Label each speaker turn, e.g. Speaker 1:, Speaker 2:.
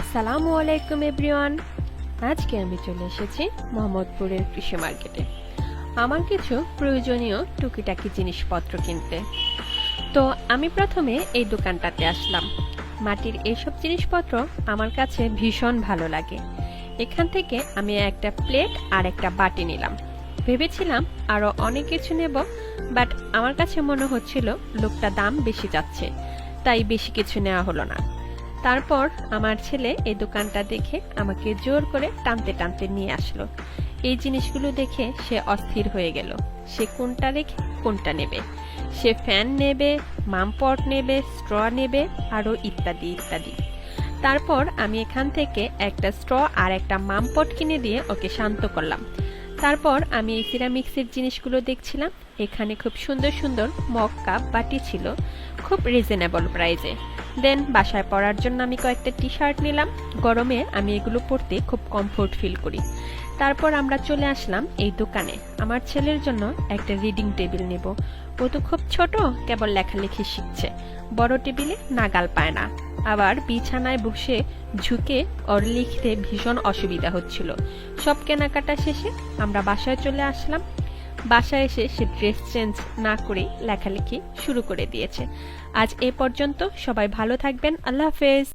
Speaker 1: আসসালামু আলাইকুম, এভরিওয়ান। আজকে আমি চলে এসেছি মোহাম্মদপুরের কৃষি মার্কেটে। আমার কিছু প্রয়োজনীয় টুকিটাকি জিনিসপত্র কিনতে। তো আমি প্রথমে এই দোকানটাতে আসলাম। মাটির এইসব জিনিসপত্র আমার কাছে ভীষণ ভালো লাগে। এখান থেকে আমি একটা প্লেট আর একটা বাটি নিলাম। ভেবেছিলাম আরও অনেক কিছু নেব, বাট আমার কাছে মনে হচ্ছিল লোকটা দাম বেশি যাচ্ছে, তাই বেশি কিছু নেওয়া হলো না। তারপর আমার ছেলে এই দোকানটা দেখে আমাকে জোর করে টানতে টানতে নিয়ে আসলো। এই জিনিসগুলো দেখে সে অস্থির হয়ে গেল। সে কোনটা রেখে কোনটা নেবে? সে ফ্যান নেবে, মামপট নেবে, স্ট্র নেবে, আরও ইত্যাদি ইত্যাদি। তারপর আমি এখান থেকে একটা স্ট্র আর একটা মামপট কিনে দিয়ে ওকে শান্ত করলাম। তারপর আমি এই সিরামিক্সের জিনিসগুলো দেখছিলাম। এখানে খুব সুন্দর সুন্দর মগ কাপ বাটি ছিল, খুব রিজনেবল প্রাইজে দেন বাসায় পরার জন্য আমি কয়েকটা টি শার্ট নিলাম। গরমে আমি এগুলো পরতে খুব কমফোর্ট ফিল করি। তারপর আমরা চলে আসলাম এই দোকানে। আমার ছেলের জন্য একটা রিডিং টেবিল নেব। ও তো খুব ছোট, কেবল লেখালেখি শিখছে। বড় টেবিলে নাগাল পায় না। আবার বিছানায় বসে ঝুঁকে ওর লিখতে ভীষণ অসুবিধা হচ্ছিল। সব কেনাকাটা শেষে আমরা বাসায় চলে আসলাম। বাসায় এসে সে ড্রেস চেঞ্জ না করে লেখালেখি শুরু করে দিয়েছে। আজ এ পর্যন্ত সবাই ভালো থাকবেন। আল্লাহ হাফেজ।